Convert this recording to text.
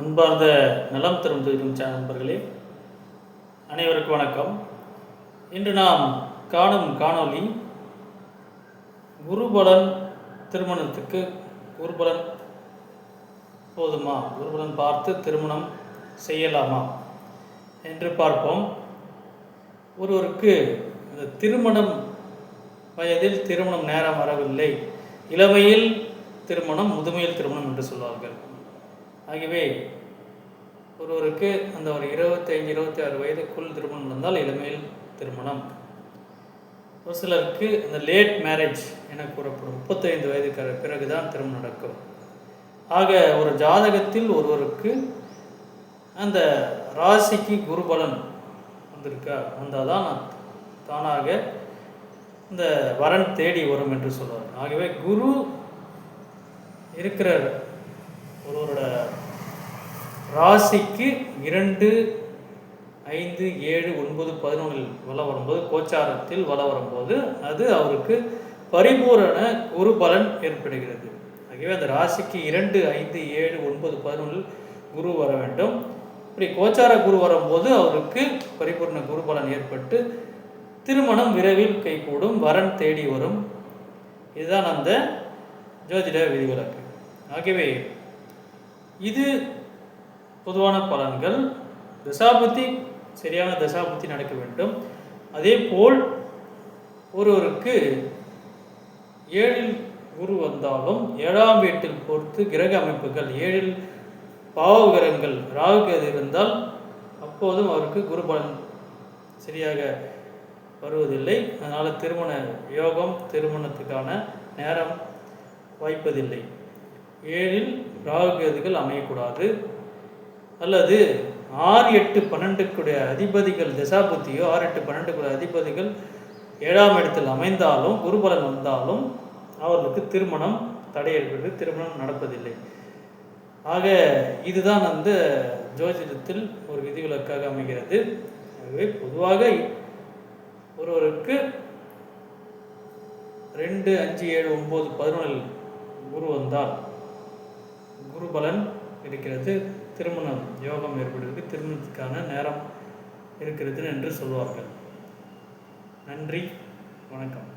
அன்பார்ந்த நலம் தரும் துயிலும் சேனல் நண்பர்களே அனைவருக்கும் வணக்கம். இன்று நாம் காணும் காணொளி குருபலன் திருமணத்துக்கு குருபலன் போதுமா? குருபலன் பார்த்து திருமணம் செய்யலாமா என்று பார்ப்போம். ஒருவருக்கு இந்த திருமணம் வயதில் திருமணம் நேரம் வரவில்லை. இளமையில் திருமணம் முதுமையில் திருமணம் என்று சொல்வார்கள். ஆகவே ஒருவருக்கு அந்த ஒரு இருபத்தைந்து இருபத்தி ஆறு வயதுக்குள் திருமணம் நடந்தால் இளமையில் திருமணம். ஒரு சிலருக்கு அந்த லேட் மேரேஜ் என கூறப்படும். முப்பத்தைந்து வயதுக்கு பிறகுதான் திருமணம் நடக்கும். ஆக ஒரு ஜாதகத்தில் ஒருவருக்கு அந்த ராசிக்கு குருபலன் வந்திருக்கா? வந்தால் தான் தானாக இந்த வரன் தேடி வரும் என்று சொல்வார். ஆகவே குரு இருக்கிற ராசிக்கு இரண்டு ஐந்து ஏழு ஒன்பது பதினொன்றில் வள வரும்போது கோச்சாரத்தில் வள வரும்போது அது அவருக்கு பரிபூரண குரு பலன் ஏற்படுகிறது. ஆகவே அந்த ராசிக்கு இரண்டு ஐந்து ஏழு ஒன்பது பதினொன்றில் குரு வர வேண்டும். இப்படி கோச்சார குரு வரும்போது அவருக்கு பரிபூர்ண குரு பலன் ஏற்பட்டு திருமணம் விரைவில் கைகூடும் வரன் தேடி வரும். இதுதான் அந்த ஜோதிட விதிவிலக்கு. ஆகவே இது பொதுவான பலன்கள். தசாபுத்தி சரியான தசாபுத்தி நடக்க வேண்டும். அதே போல் ஒருவருக்கு ஏழில் குரு வந்தாலும் ஏழாம் வீட்டில் பொறுத்து கிரக அமைப்புகள் ஏழில் பாவ கிரகங்கள் ராகு கேது இருந்தால் அப்போதும் அவருக்கு குரு பலன் சரியாக வருவதில்லை. அதனால் திருமண யோகம் திருமணத்துக்கான நேரம் வாய்ப்பதில்லை. ஏழில் ராகுகேதுகள் அமையக்கூடாது. அல்லது ஆறு எட்டு பன்னெண்டுக்குடைய அதிபதிகள் தசாபுத்தியோ ஆறு எட்டு பன்னெண்டுக்குடைய அதிபதிகள் ஏழாம் இடத்தில் அமைந்தாலும் குருபலன் வந்தாலும் அவர்களுக்கு திருமணம் தடை ஏற்பட்டு திருமணம் நடப்பதில்லை. ஆக இதுதான் அந்த ஜோதிடத்தில் ஒரு விதிவிலக்காக அமைகிறது. ஆகவே பொதுவாக ஒருவருக்கு ரெண்டு அஞ்சு ஏழு ஒம்பது பதினொன்றில் குரு வந்தால் குருபலன் இருக்கிறது. திருமணம் யோகம் ஏற்படுவதற்கு திருமணத்துக்கான நேரம் இருக்கிறது என்று சொல்வார்கள். நன்றி வணக்கம்.